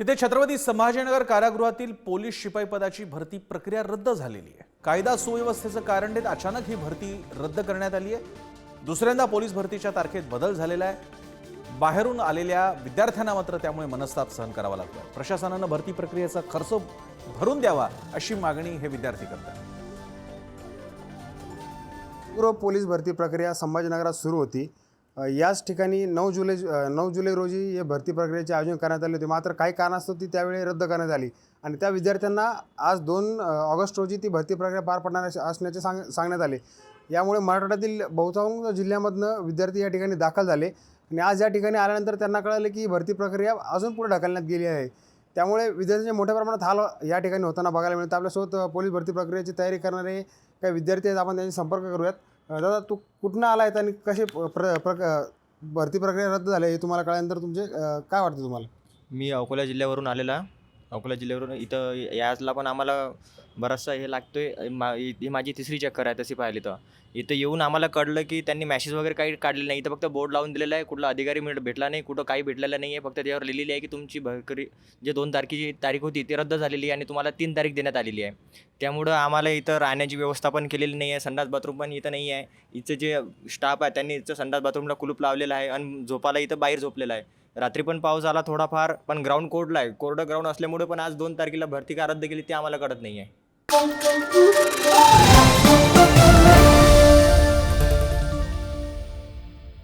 तिथे छत्रपती संभाजीनगर कारागृहातील पोलीस शिपाई पदाची भरती प्रक्रिया रद्द झालेली आहे. कायदा सुव्यवस्थेचं कारण देत अचानक ही भरती रद्द करण्यात आली आहे. दुसऱ्यांदा पोलीस भरतीच्या तारखेत बदल झालेला आहे. बाहेरून आलेल्या विद्यार्थ्यांना मात्र त्यामुळे मनस्ताप सहन करावा लागतो प्रशासनानं भरती प्रक्रियेचा खर्च भरून द्यावा अशी मागणी हे विद्यार्थी करतात. पूर्व पोलीस भरती प्रक्रिया संभाजीनगरात सुरू होती. याच ठिकाणी नऊ जुलै नऊ जुलै रोजी हे भरती प्रक्रियेचे आयोजन करण्यात आले होते. मात्र काही कारणास्तव ती त्यावेळी रद्द करण्यात आली. आणि त्या विद्यार्थ्यांना आज दोन ऑगस्ट रोजी ती भरती प्रक्रिया पार पडणार असण्याचे सांग सांगण्यात आले. यामुळे मराठवाड्यातील बहुतांश जिल्ह्यामधनं विद्यार्थी या ठिकाणी दाखल झाले. आणि आज या ठिकाणी आल्यानंतर त्यांना कळालं की भरती प्रक्रिया अजून पुढे ढकलण्यात गेली आहे. त्यामुळे विद्यार्थ्यांचे मोठ्या प्रमाणात हाल या ठिकाणी होताना बघायला मिळतं आपल्यासोबत पोलीस भरती प्रक्रियेची तयारी करणारे काही विद्यार्थी आहेत. आपण त्यांशी संपर्क करूयात. दादा तू कुठनं आला आहेत आणि कसे प्र प्र भरती प्रक्रिया रद्द झाली हे तुम्हाला कळल्यानंतर तुमचे काय वाटतं तुम्हाला? मी अकोला जिल्ह्यावरून आलेला. अकोला जिल्ह्यावरून इथं याचला पण आम्हाला बराचसा हे लागतोय. मा ही माझी तिसरी चक्कर आहे तशी पाहिली तर. इथं येऊन आम्हाला कळलं की त्यांनी मॅसेज वगैरे काही काढले नाही. इथं फक्त बोर्ड लावून दिलेला आहे. कुठला अधिकारी मिळ भेटला नाही. कुठं काही भेटलेलं नाही आहे फक्त त्यावर लिहिलेली आहे की तुमची भरकरी जे दोन तारखेची तारीख होती ती रद्द झालेली आहे आणि तुम्हाला तीन तारीख देण्यात आलेली आहे. त्यामुळं आम्हाला इथं राहण्याची व्यवस्था पण केलेली नाही आहे संडास बाथरूम पण इथं नाही आहे इथं जे स्टाफ आहे त्यांनी इथं संडास बाथरूमला कुलूप लावलेला आहे आणि झोपाला इथं बाहेर झोपलेला आहे. रात्री पण पाऊस आला थोडाफार पण ग्राउंड कोरडला आहे. कोरडं ग्राउंड असल्यामुळे पण आज दोन तारखेला भरती का रद्द केली ते आम्हाला कळत नाही आहे Música